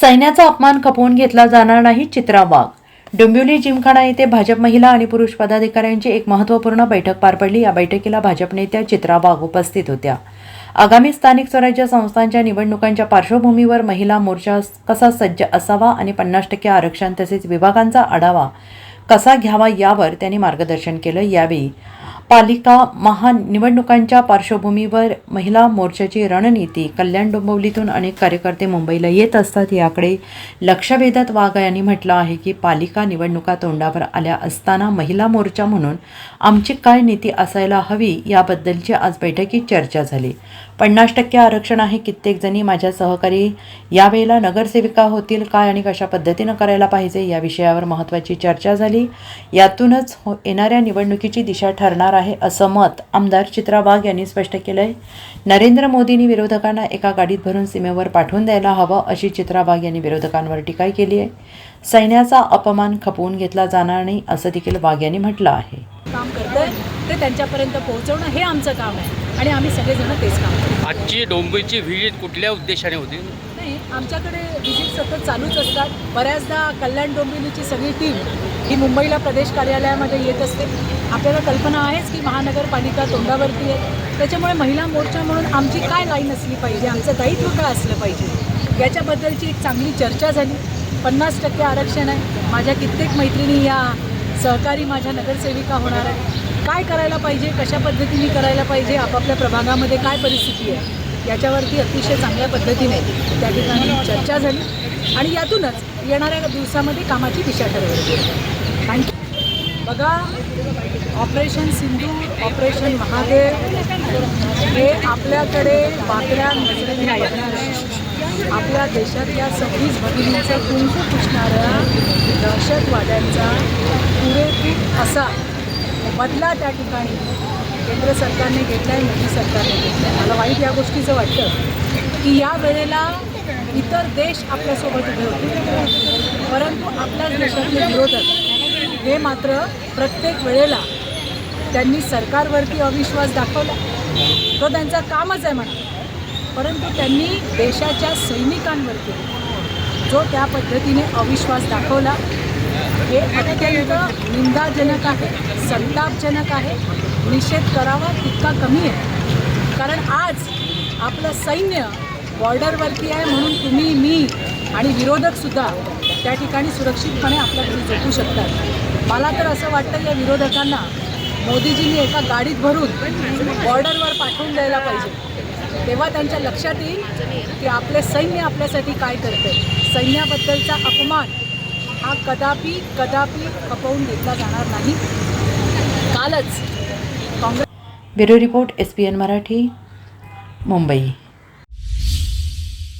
सैन्याचा अपमान खपवून घेतला जाणार नाही चित्रा वाघ. डोंबिवली जिमखाना येथे भाजप महिला आणि पुरुष पदाधिकाऱ्यांची एक महत्त्वपूर्ण बैठक पार पडली. या बैठकीला भाजप नेत्या चित्रा वाघ उपस्थित होत्या. आगामी स्थानिक स्वराज्य संस्थांच्या निवडणुकांच्या पार्श्वभूमीवर महिला मोर्चा कसा सज्ज असावा आणि पन्नास टक्के आरक्षण तसेच विभागांचा आढावा कसा घ्यावा यावर त्यांनी मार्गदर्शन केलं. यावेळी पालिका महानिवडणुकांच्या पार्श्वभूमीवर महिला मोर्चाची रणनीती कल्याण डोंबिवलीतून अनेक कार्यकर्ते मुंबईला येत असतात याकडे लक्ष वेधत वाघ यांनी म्हटलं आहे की पालिका निवडणुका तोंडावर आल्या असताना महिला मोर्चा म्हणून आमची काय नीती असायला हवी याबद्दलची आज बैठकीत चर्चा झाली. पन्नास टक्के आरक्षण आहे. कित्येक जणी माझ्या सहकारी यावेळेला नगरसेविका होतील काय आणि कशा पद्धतीनं करायला पाहिजे या विषयावर महत्त्वाची चर्चा झाली. यातूनच हो येणाऱ्या निवडणुकीची दिशा ठरणार आहे असं मत आमदार चित्रा वाघ यांनी स्पष्ट केलं आहे नरेंद्र मोदींनी विरोधकांना एका गाडीत भरून सीमेवर पाठवून द्यायला हवं अशी चित्रा वाघ यांनी विरोधकांवर टीका केली आहे. सैन्याचा अपमान खपवून घेतला जाणार नाही असं देखील वाघ यांनी म्हटलं आहे. काम करतोय ते त्यांच्यापर्यंत पोहोचवणं हे आमचं काम आहे. आणि आम्ही सगळेजण तेच काम करतो. आजची डोंबिवलीची व्हिजिट कुठल्या उद्देशाने होती? नाही आमच्याकडे व्हिजिट सतत चालूच असतात. बऱ्याचदा कल्याण डोंबिवलीची सगळी टीम ही मुंबईला प्रदेश कार्यालयामध्ये येत असते. आपल्याला कल्पना आहेच की महानगरपालिका तोंडावरती आहे. त्याच्यामुळे महिला मोर्चा म्हणून आमची काय लाईन असली पाहिजे आमचं दायित्व काय असलं पाहिजे याच्याबद्दलची एक चांगली चर्चा झाली. पन्नास टक्के आरक्षण आहे. माझ्या कित्येक मैत्रिणी या सहकारी माझ्या नगरसेविका होणार आहे काय करायला पाहिजे कशा पद्धतीने करायला पाहिजे आपापल्या प्रभागामध्ये काय परिस्थिती आहे याच्यावरती अतिशय चांगल्या पद्धतीने त्या ठिकाणी चर्चा झाली आणि यातूनच येणाऱ्या दिवसामध्ये कामाची दिशा ठरवली. थँक्यू बघा ऑपरेशन सिंधू ऑपरेशन महादेव हे आपल्याकडे वाकड्या नजरेने बघणारं आपल्या देशातल्या सव्वीस भगिनींचं कुंकू पुसणाऱ्या दहशतवाद्यांचा पुरेपूर असा बदला त्या ठिकाणी केंद्र सरकारने घेतला आहे मोदी सरकारने घेतला आहे मला वाईट या गोष्टीचं वाटतं की या वेळेला इतर देश आपल्यासोबत उभे होते. परंतु आपल्याच देशातले विरोधक हे मात्र प्रत्येक वेळेला त्यांनी सरकारवरती अविश्वास दाखवला. तो त्यांचं कामच आहे म्हणा. परंतु त्यांनी देशाच्या सैनिकांवरती जो त्या पद्धतीने अविश्वास दाखवला हे अत्यंत निंदाजनक आहे. संतापजनक आहे. निषेध करावा तितका कमी आहे. कारण आज आपलं सैन्य बॉर्डरवरती आहे म्हणून तुम्ही मी आणि विरोधकसुद्धा त्या ठिकाणी सुरक्षितपणे आपल्या घरी झोपू शकतात मला तर असं वाटतं या विरोधकांना मोदीजींनी एका गाडीत भरून बॉर्डरवर पाठवून द्यायला पाहिजे. तेव्हा त्यांच्या लक्षात येईल की आपले सैन्य आपल्यासाठी काय करते सैन्याबद्दलचा अपमान हा कदापि कदापि खपवून घेतला जाणार नाही. कालच Congress bureau report S P N Marathi Mumbai.